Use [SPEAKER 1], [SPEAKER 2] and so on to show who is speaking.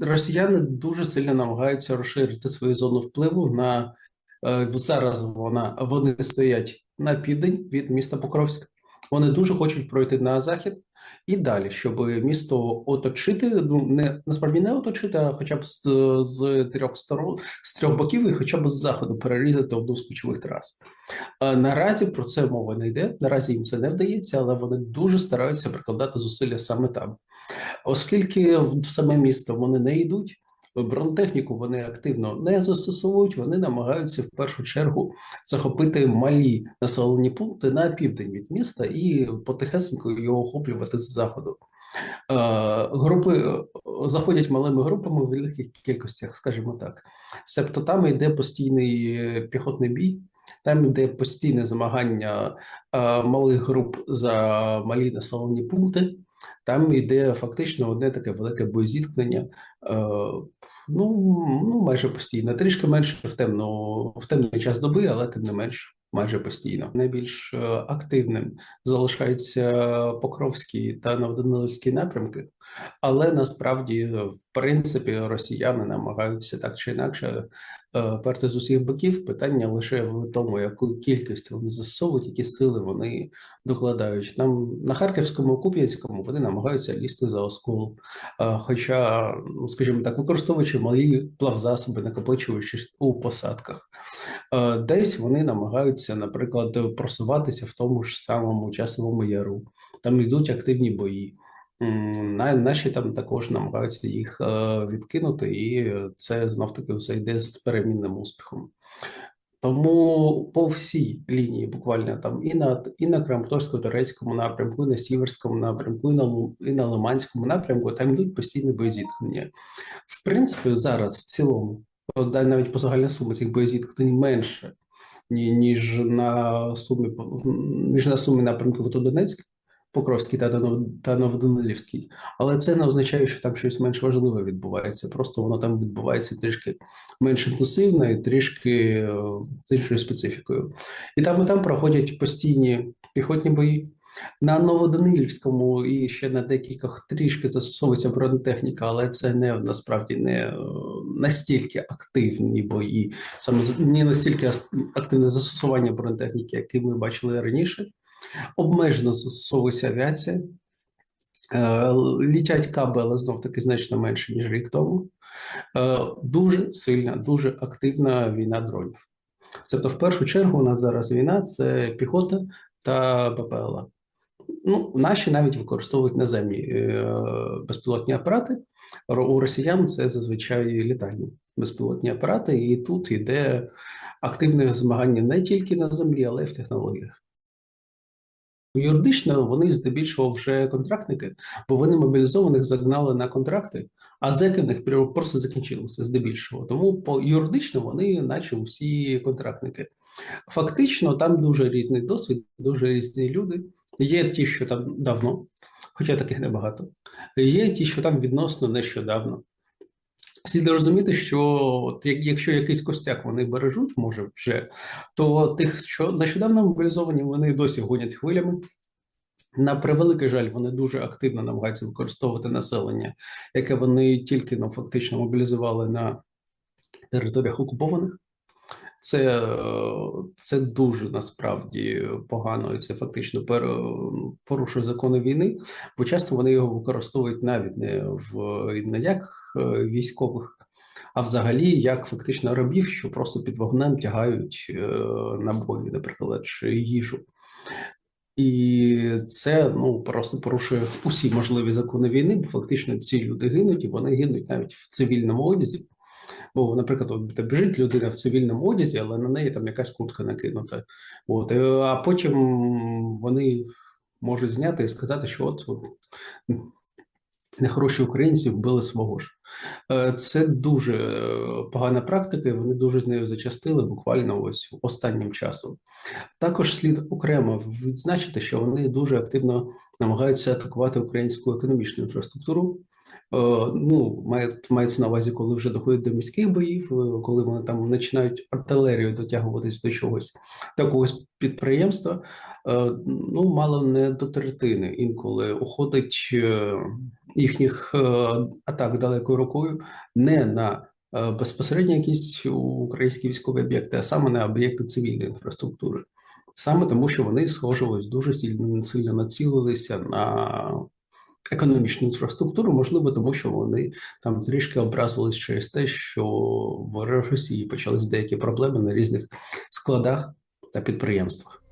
[SPEAKER 1] росіяни дуже сильно намагаються розширити свою зону впливу на е, зараз. Вона вони стоять на південь від міста Покровська. Вони дуже хочуть пройти на захід і далі, щоб місто оточити. Ну не насправді не оточити, а хоча б з, з трьох сторон, з трьох боків, і хоча б з заходу перерізати одну з ключових трас. А наразі про це мова не йде. Наразі їм це не вдається, але вони дуже стараються прикладати зусилля саме там, оскільки в саме місто вони не йдуть. Бронетехніку вони активно не застосовують. Вони намагаються в першу чергу захопити малі населені пункти на південь від міста і потихесенько його охоплювати з заходу. Е, групи е, заходять малими групами в великих кількостях, скажімо так. Себто там йде постійний е, піхотний бій, там йде постійне змагання малих груп за малі населені пункти. Там йде фактично одне таке велике боєзіткнення, ну ну майже постійно. Трішки менше в темно, в темний час доби, але тим не менш майже постійно. Найбільш активним залишаються Покровський та Новоданилівські напрямки, але насправді, в принципі, росіяни намагаються так чи інакше Е, перти з усіх боків. Питання лише в тому, яку кількість вони засовують, які сили вони докладають. Нам на Харківському Куп'янському вони намагаються лізти за оскол. Е, хоча, ну скажімо так, використовуючи малі плавзасоби, накопичуючись у посадках, е, десь вони намагаються, наприклад, просуватися в тому ж самому часовому яру. Там йдуть активні бої. Наші там також намагаються їх е, відкинути, і це знов таки все йде з перемінним успіхом. Тому по всій лінії, буквально там і на і на Краматорсько-Турецькому напрямку, і на Сіверському напрямку, і на і на Лиманському напрямку, там йдуть постійні боєзіткнення. В принципі, зараз в цілому, навіть по загальній сумі цих боєзіткнень менше, ніж на сумі ніж на сумі напрямку Донецьк. Покровський та Новоданилівський. Але це не означає, що там щось менш важливе відбувається. Просто воно там відбувається трішки менш інтенсивно і трішки е, з іншою специфікою. І там і там проходять постійні піхотні бої. На Новоданилівському і ще на декількох трішки застосовується бронетехніка, але це не насправді не е, настільки активні бої, саме не настільки активне застосування бронетехніки, яке ми бачили раніше обмежено застосовується авіація, е, літять каби, але знов таки значно менше, ніж рік тому. Е, дуже сильна, дуже активна війна дронів. Тобто, в першу чергу, у нас зараз війна це піхота та БПЛА. Ну, Наші навіть використовують наземні е, безпілотні апарати. У росіян це зазвичай літальні безпілотні апарати, і тут йде активне змагання не тільки на землі, але й в технологіях. Юридично вони здебільшого вже контрактники, бо вони мобілізованих загнали на контракти, а зеки в них просто закінчилися здебільшого. Тому по юридично вони, наче усі контрактники. Фактично, там дуже різний досвід, дуже різні люди. Є ті, що там давно, хоча таких небагато. Є ті, що там відносно нещодавно. Слід розуміти, що от якщо якийсь костяк вони бережуть, може вже, то тих, що нещодавно мобілізовані, вони досі гонять хвилями. На превеликий жаль, вони дуже активно намагаються використовувати населення, яке вони тільки ну, фактично мобілізували на територіях окупованих. Це це дуже насправді погано, і це фактично порушує закони війни, бо часто вони його використовують навіть не в не як е, військових, а взагалі як фактично рабів, що просто під вогнем тягають е, набої, наприклад, чи їжу. І це ну просто порушує усі можливі закони війни, бо фактично ці люди гинуть, і вони гинуть навіть в цивільному одязі. Бо, наприклад, от, біжить людина в цивільному одязі, але на неї там якась куртка накинута. От, А потім вони можуть зняти і сказати, що от, от нехороші українці вбили свого ж. Е, це дуже е, погана практика, і вони дуже з нею зачастили буквально ось останнім часом. Також слід окремо відзначити, що вони дуже активно намагаються атакувати українську економічну інфраструктуру. Е, ну, мається на увазі, коли вже доходять до міських боїв, е, коли вони там починають артилерію дотягуватись до чогось такого підприємства, е, ну мало не до третини інколи уходить їхніх атак далекою рукою не на безпосередньо якісь українські військові об'єкти, а саме на об'єкти цивільної інфраструктури. Саме тому, що вони, схоже, дуже сильно націлилися на економічну інфраструктуру, можливо, тому що вони там трішки образились через те, що в Росії почались деякі проблеми на різних складах та підприємствах.